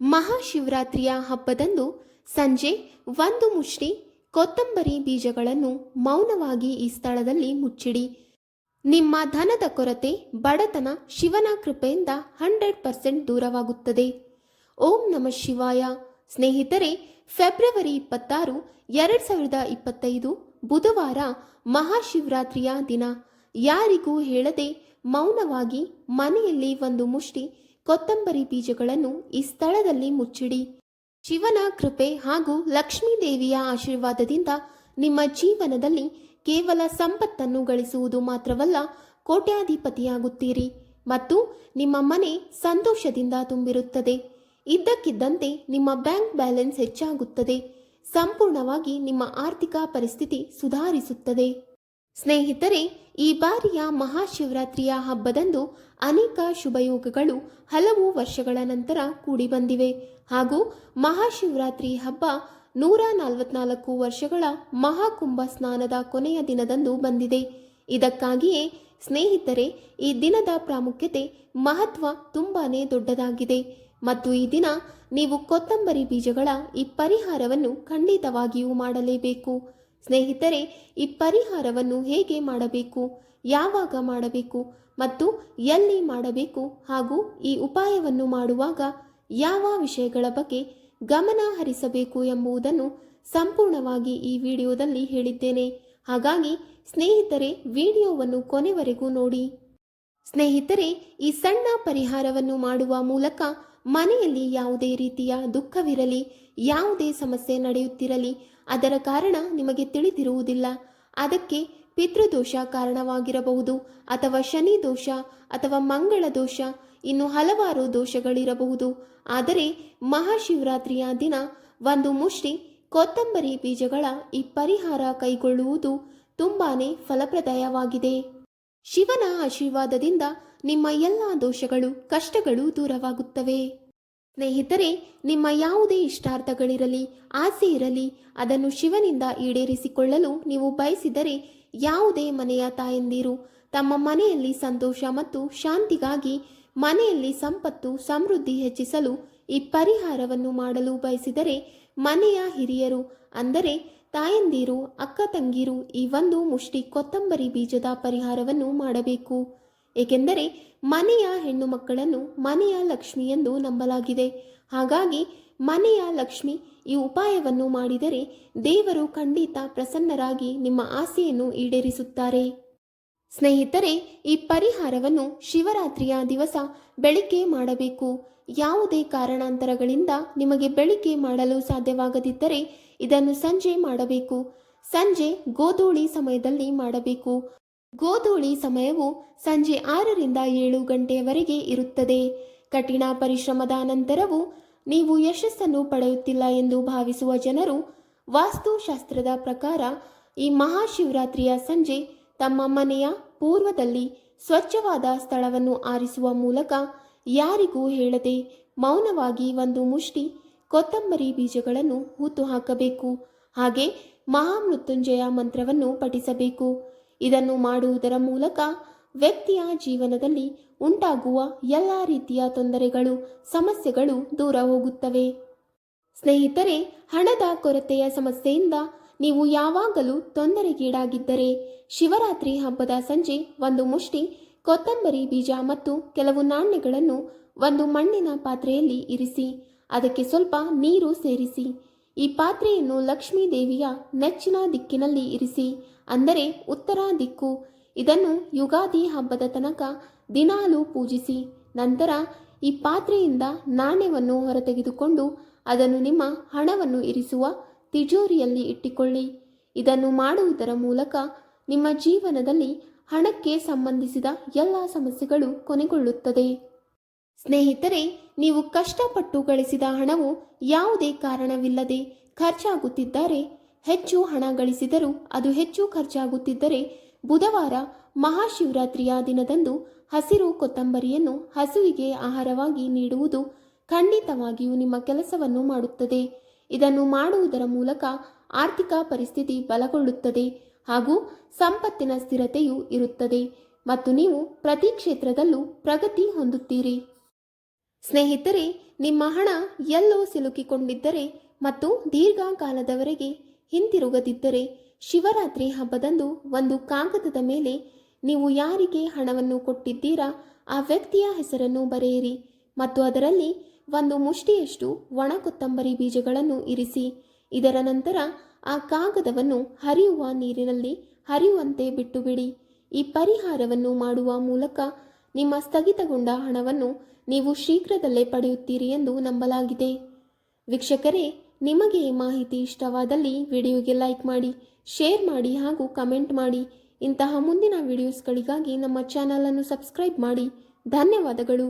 ಮಹಾಶಿವರಾತ್ರಿಯ ಹಬ್ಬದಂದು ಸಂಜೆ ಒಂದು ಮುಷ್ಟಿ ಕೊತ್ತಂಬರಿ ಬೀಜಗಳನ್ನು ಮೌನವಾಗಿ ಈ ಸ್ಥಳದಲ್ಲಿ ಮುಚ್ಚಿಡಿ. ನಿಮ್ಮ ಧನದ ಕೊರತೆ, ಬಡತನ ಶಿವನ ಕೃಪೆಯಿಂದ ಹಂಡ್ರೆಡ್ ಪರ್ಸೆಂಟ್ ದೂರವಾಗುತ್ತದೆ. ಓಂ ನಮ ಶಿವಾಯ. ಸ್ನೇಹಿತರೆ, ಫೆಬ್ರವರಿ ಇಪ್ಪತ್ತಾರು, ಎರಡ್ ಸಾವಿರದ ಇಪ್ಪತ್ತೈದು ಬುಧವಾರ ಮಹಾಶಿವರಾತ್ರಿಯ ದಿನ. ಯಾರಿಗೂ ಹೇಳದೆ ಮೌನವಾಗಿ ಮನೆಯಲ್ಲಿ ಒಂದು ಮುಷ್ಟಿ ಕೊತ್ತಂಬರಿ ಬೀಜಗಳನ್ನು ಈ ಸ್ಥಳದಲ್ಲಿ ಮುಚ್ಚಿಡಿ. ಶಿವನ ಕೃಪೆ ಹಾಗೂ ಲಕ್ಷ್ಮೀ ದೇವಿಯ ಆಶೀರ್ವಾದದಿಂದ ನಿಮ್ಮ ಜೀವನದಲ್ಲಿ ಕೇವಲ ಸಂಪತ್ತನ್ನು ಗಳಿಸುವುದು ಮಾತ್ರವಲ್ಲ, ಕೋಟ್ಯಾಧಿಪತಿಯಾಗುತ್ತೀರಿ ಮತ್ತು ನಿಮ್ಮ ಮನೆ ಸಂತೋಷದಿಂದ ತುಂಬಿರುತ್ತದೆ. ಇದ್ದಕ್ಕಿದ್ದಂತೆ ನಿಮ್ಮ ಬ್ಯಾಂಕ್ ಬ್ಯಾಲೆನ್ಸ್ ಹೆಚ್ಚಾಗುತ್ತದೆ. ಸಂಪೂರ್ಣವಾಗಿ ನಿಮ್ಮ ಆರ್ಥಿಕ ಪರಿಸ್ಥಿತಿ ಸುಧಾರಿಸುತ್ತದೆ. ಸ್ನೇಹಿತರೆ, ಈ ಬಾರಿಯ ಮಹಾಶಿವರಾತ್ರಿಯ ಹಬ್ಬದಂದು ಅನೇಕ ಶುಭಯೋಗಗಳು ಹಲವು ವರ್ಷಗಳ ನಂತರ ಕೂಡಿ ಬಂದಿವೆ ಹಾಗೂ ಮಹಾಶಿವರಾತ್ರಿ ಹಬ್ಬ ನೂರ ನಲವತ್ನಾಲ್ಕು ವರ್ಷಗಳ ಮಹಾಕುಂಭ ಸ್ನಾನದ ಕೊನೆಯ ದಿನದಂದು ಬಂದಿದೆ. ಇದಕ್ಕಾಗಿಯೇ ಸ್ನೇಹಿತರೆ, ಈ ದಿನದ ಪ್ರಾಮುಖ್ಯತೆ ಮಹತ್ವ ತುಂಬಾನೇ ದೊಡ್ಡದಾಗಿದೆ. ಮತ್ತು ಈ ದಿನ ನೀವು ಕೊತ್ತಂಬರಿ ಬೀಜಗಳ ಈ ಪರಿಹಾರವನ್ನು ಖಂಡಿತವಾಗಿಯೂ ಮಾಡಲೇಬೇಕು. ಸ್ನೇಹಿತರೆ, ಈ ಪರಿಹಾರವನ್ನು ಹೇಗೆ ಮಾಡಬೇಕು? ಯಾವಾಗ ಮಾಡಬೇಕು? ಮತ್ತು ಎಲ್ಲಿ ಮಾಡಬೇಕು? ಹಾಗೂ ಈ ಉಪಾಯವನ್ನು ಮಾಡುವಾಗ ಯಾವ ವಿಷಯಗಳ ಬಗ್ಗೆ ಗಮನ ಹರಿಸಬೇಕು ಎಂಬುದನ್ನು ಸಂಪೂರ್ಣವಾಗಿ ಈ ವಿಡಿಯೋದಲ್ಲಿ ಹೇಳಿದ್ದೇನೆ. ಹಾಗಾಗಿ ಸ್ನೇಹಿತರೆ, ವಿಡಿಯೋವನ್ನು ಕೊನೆವರೆಗೂ ನೋಡಿ. ಸ್ನೇಹಿತರೆ, ಈ ಸಣ್ಣ ಪರಿಹಾರವನ್ನು ಮಾಡುವ ಮೂಲಕ ಮನೆಯಲ್ಲಿ ಯಾವುದೇ ರೀತಿಯ ದುಃಖವಿರಲಿ, ಯಾವುದೇ ಸಮಸ್ಯೆ ನಡೆಯುತ್ತಿರಲಿ, ಅದರ ಕಾರಣ ನಿಮಗೆ ತಿಳಿದಿರುವುದಿಲ್ಲ. ಅದಕ್ಕೆ ಪಿತೃದೋಷ ಕಾರಣವಾಗಿರಬಹುದು ಅಥವಾ ಶನಿ ದೋಷ ಅಥವಾ ಮಂಗಳ ದೋಷ, ಇನ್ನು ಹಲವಾರು ದೋಷಗಳಿರಬಹುದು. ಆದರೆ ಮಹಾಶಿವರಾತ್ರಿಯ ದಿನ ಒಂದು ಮುಷ್ಟಿ, ಕೊತ್ತಂಬರಿ ಬೀಜಗಳ ಈ ಪರಿಹಾರ ಕೈಗೊಳ್ಳುವುದು ತುಂಬಾನೇ ಫಲಪ್ರದಾಯವಾಗಿದೆ. ಶಿವನ ಆಶೀರ್ವಾದದಿಂದ ನಿಮ್ಮ ಎಲ್ಲ ದೋಷಗಳು, ಕಷ್ಟಗಳು ದೂರವಾಗುತ್ತವೆ. ಸ್ನೇಹಿತರೆ, ನಿಮ್ಮ ಯಾವುದೇ ಇಷ್ಟಾರ್ಥಗಳಿರಲಿ, ಆಸೆ ಇರಲಿ, ಅದನ್ನು ಶಿವನಿಂದ ಈಡೇರಿಸಿಕೊಳ್ಳಲು ನೀವು ಬಯಸಿದರೆ ಯಾವುದೇ ಮನೆಯ ತಾಯಂದಿರು ತಮ್ಮ ಮನೆಯಲ್ಲಿ ಸಂತೋಷ ಮತ್ತು ಶಾಂತಿಗಾಗಿ ಮನೆಯಲ್ಲಿ ಸಂಪತ್ತು, ಸಮೃದ್ಧಿ ಹೆಚ್ಚಿಸಲು ಈ ಪರಿಹಾರವನ್ನು ಮಾಡಲು ಬಯಸಿದರೆ ಮನೆಯ ಹಿರಿಯರು ಅಂದರೆ ತಾಯಂದಿರು, ಅಕ್ಕ ತಂಗಿರು ಈ ಒಂದು ಮುಷ್ಟಿ ಕೊತ್ತಂಬರಿ ಬೀಜದ ಪರಿಹಾರವನ್ನು ಮಾಡಬೇಕು. ಏಕೆಂದರೆ ಮನೆಯ ಹೆಣ್ಣು ಮಕ್ಕಳನ್ನು ಮನೆಯ ಲಕ್ಷ್ಮಿ ಎಂದು ನಂಬಲಾಗಿದೆ. ಹಾಗಾಗಿ ಮನೆಯ ಲಕ್ಷ್ಮಿ ಈ ಉಪಾಯವನ್ನು ಮಾಡಿದರೆ ದೇವರು ಖಂಡಿತ ಪ್ರಸನ್ನರಾಗಿ ನಿಮ್ಮ ಆಸೆಯನ್ನು ಈಡೇರಿಸುತ್ತಾರೆ. ಸ್ನೇಹಿತರೆ, ಈ ಪರಿಹಾರವನ್ನು ಶಿವರಾತ್ರಿಯ ದಿವಸ ಬೆಳಿಗ್ಗೆ ಮಾಡಬೇಕು. ಯಾವುದೇ ಕಾರಣಾಂತರಗಳಿಂದ ನಿಮಗೆ ಬೆಳಿಗ್ಗೆ ಮಾಡಲು ಸಾಧ್ಯವಾಗದಿದ್ದರೆ ಇದನ್ನು ಸಂಜೆ ಮಾಡಬೇಕು. ಸಂಜೆ ಗೋಧೂಳಿ ಸಮಯದಲ್ಲಿ ಮಾಡಬೇಕು. ಗೋಧೂಳಿ ಸಮಯವು ಸಂಜೆ ಆರರಿಂದ ಏಳು ಗಂಟೆಯವರೆಗೆ ಇರುತ್ತದೆ. ಕಠಿಣ ಪರಿಶ್ರಮದ ನಂತರವೂ ನೀವು ಯಶಸ್ಸನ್ನು ಪಡೆಯುತ್ತಿಲ್ಲ ಎಂದು ಭಾವಿಸುವ ಜನರು ವಾಸ್ತುಶಾಸ್ತ್ರದ ಪ್ರಕಾರ ಈ ಮಹಾಶಿವರಾತ್ರಿಯ ಸಂಜೆ ತಮ್ಮ ಮನೆಯ ಪೂರ್ವದಲ್ಲಿ ಸ್ವಚ್ಛವಾದ ಸ್ಥಳವನ್ನು ಆರಿಸುವ ಮೂಲಕ ಯಾರಿಗೂ ಹೇಳದೆ ಮೌನವಾಗಿ ಒಂದು ಮುಷ್ಟಿ ಕೊತ್ತಂಬರಿ ಬೀಜಗಳನ್ನು ಹೂತು ಹಾಕಬೇಕು. ಹಾಗೆ ಮಹಾಮೃತ್ಯುಂಜಯ ಮಂತ್ರವನ್ನು ಪಠಿಸಬೇಕು. ಇದನ್ನು ಮಾಡುವುದರ ಮೂಲಕ ವ್ಯಕ್ತಿಯ ಜೀವನದಲ್ಲಿ ಉಂಟಾಗುವ ಎಲ್ಲ ರೀತಿಯ ತೊಂದರೆಗಳು, ಸಮಸ್ಯೆಗಳು ದೂರ ಹೋಗುತ್ತವೆ. ಸ್ನೇಹಿತರೆ, ಹಣದ ಕೊರತೆಯ ಸಮಸ್ಯೆಯಿಂದ ನೀವು ಯಾವಾಗಲೂ ತೊಂದರೆಗೀಡಾಗಿದ್ದರೆ ಶಿವರಾತ್ರಿ ಹಬ್ಬದ ಸಂಜೆ ಒಂದು ಮುಷ್ಟಿ, ಕೊತ್ತಂಬರಿ ಬೀಜ ಮತ್ತು ಕೆಲವು ನಾಣ್ಯಗಳನ್ನು ಒಂದು ಮಣ್ಣಿನ ಪಾತ್ರೆಯಲ್ಲಿ ಇರಿಸಿ ಅದಕ್ಕೆ ಸ್ವಲ್ಪ ನೀರು ಸೇರಿಸಿ. ಈ ಪಾತ್ರೆಯನ್ನು ಲಕ್ಷ್ಮೀ ದೇವಿಯ ನೆಚ್ಚಿನ ದಿಕ್ಕಿನಲ್ಲಿ ಇರಿಸಿ, ಅಂದರೆ ಉತ್ತರ ದಿಕ್ಕು. ಇದನ್ನು ಯುಗಾದಿ ಹಬ್ಬದ ತನಕ ದಿನಾಲೂ ಪೂಜಿಸಿ, ನಂತರ ಈ ಪಾತ್ರೆಯಿಂದ ನಾಣ್ಯವನ್ನು ಹೊರತೆಗೆದುಕೊಂಡು ಅದನ್ನು ನಿಮ್ಮ ಹಣವನ್ನು ಇರಿಸುವ ತಿಜೋರಿಯಲ್ಲಿ ಇಟ್ಟುಕೊಳ್ಳಿ. ಇದನ್ನು ಮಾಡುವುದರ ಮೂಲಕ ನಿಮ್ಮ ಜೀವನದಲ್ಲಿ ಹಣಕ್ಕೆ ಸಂಬಂಧಿಸಿದ ಎಲ್ಲ ಸಮಸ್ಯೆಗಳು ಕೊನೆಗೊಳ್ಳುತ್ತದೆ. ಸ್ನೇಹಿತರೆ, ನೀವು ಕಷ್ಟಪಟ್ಟು ಗಳಿಸಿದ ಹಣವು ಯಾವುದೇ ಕಾರಣವಿಲ್ಲದೆ ಖರ್ಚಾಗುತ್ತಿದ್ದರೆ, ಹೆಚ್ಚು ಹಣ ಗಳಿಸಿದರೂ ಅದು ಹೆಚ್ಚು ಖರ್ಚಾಗುತ್ತಿದ್ದರೆ, ಬುಧವಾರ ಮಹಾಶಿವರಾತ್ರಿಯ ದಿನದಂದು ಹಸಿರು ಕೊತ್ತಂಬರಿಯನ್ನು ಹಸುವಿಗೆ ಆಹಾರವಾಗಿ ನೀಡುವುದು ಖಂಡಿತವಾಗಿಯೂ ನಿಮ್ಮ ಕೆಲಸವನ್ನು ಮಾಡುತ್ತದೆ. ಇದನ್ನು ಮಾಡುವುದರ ಮೂಲಕ ಆರ್ಥಿಕ ಪರಿಸ್ಥಿತಿ ಬಲಗೊಳ್ಳುತ್ತದೆ ಹಾಗೂ ಸಂಪತ್ತಿನ ಸ್ಥಿರತೆಯೂ ಇರುತ್ತದೆ ಮತ್ತು ನೀವು ಪ್ರತಿ ಕ್ಷೇತ್ರದಲ್ಲೂ ಪ್ರಗತಿ ಹೊಂದುತ್ತೀರಿ. ಸ್ನೇಹಿತರೆ, ನಿಮ್ಮ ಹಣ ಎಲ್ಲೋ ಸಿಲುಕಿಕೊಂಡಿದ್ದರೆ ಮತ್ತು ದೀರ್ಘಕಾಲದವರೆಗೆ ಹಿಂತಿರುಗದಿದ್ದರೆ ಶಿವರಾತ್ರಿ ಹಬ್ಬದಂದು ಒಂದು ಕಾಗದದ ಮೇಲೆ ನೀವು ಯಾರಿಗೆ ಹಣವನ್ನು ಕೊಟ್ಟಿದ್ದೀರಾ ಆ ವ್ಯಕ್ತಿಯ ಹೆಸರನ್ನು ಬರೆಯಿರಿ ಮತ್ತು ಅದರಲ್ಲಿ ಒಂದು ಮುಷ್ಟಿಯಷ್ಟು ಒಣ ಕೊತ್ತಂಬರಿ ಬೀಜಗಳನ್ನು ಇರಿಸಿ, ಇದರ ನಂತರ ಆ ಕಾಗದವನ್ನು ಹರಿಯುವ ನೀರಿನಲ್ಲಿ ಹರಿಯುವಂತೆ ಬಿಟ್ಟುಬಿಡಿ. ಈ ಪರಿಹಾರವನ್ನು ಮಾಡುವ ಮೂಲಕ ನಿಮ್ಮ ಸ್ಥಗಿತಗೊಂಡ ಹಣವನ್ನು ನೀವು ಶೀಘ್ರದಲ್ಲೇ ಪಡೆಯುತ್ತೀರಿ ಎಂದು ನಂಬಲಾಗಿದೆ. ವೀಕ್ಷಕರೇ, ನಿಮಗೆ ಈ ಮಾಹಿತಿ ಇಷ್ಟವಾದಲ್ಲಿ ವಿಡಿಯೋಗೆ ಲೈಕ್ ಮಾಡಿ, ಶೇರ್ ಮಾಡಿ ಹಾಗೂ ಕಮೆಂಟ್ ಮಾಡಿ. ಇಂತಹ ಮುಂದಿನ ವಿಡಿಯೋಸ್ಗಳಿಗಾಗಿ ನಮ್ಮ ಚಾನಲನ್ನು ಸಬ್ಸ್ಕ್ರೈಬ್ ಮಾಡಿ. ಧನ್ಯವಾದಗಳು.